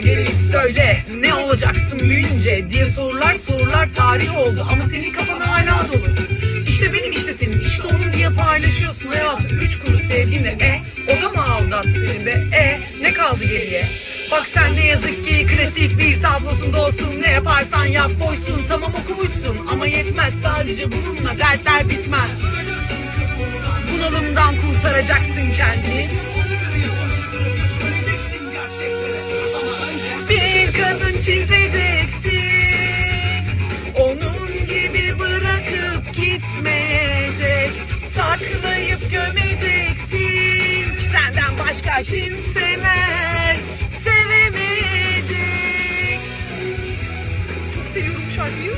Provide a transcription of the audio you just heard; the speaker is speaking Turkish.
gelip söyle. Ne olacaksın büyüyünce? Diye sorular sorular tarih oldu. Ama senin kafan hala dolu. İşte benim işte senin. İşte onun diye paylaşıyorsun hayatı. Üç kuruş sevginle e o da mı aldattı seni be? E ne kaldı geriye? Bak sen ne yazık ki klasik bir tablosunda olsun. Ne yaparsan yap boysun tamam okumuşsun. Ama yetmez sadece bununla dertler bitmez. Bunalımdan kurtaracaksın kendini. çizeceksin Onun gibi bırakıp gitmeyecek Saklayıp gömeceksin. Senden başka kimseler sevemeyecek. Çok seviyorum şarkıyı.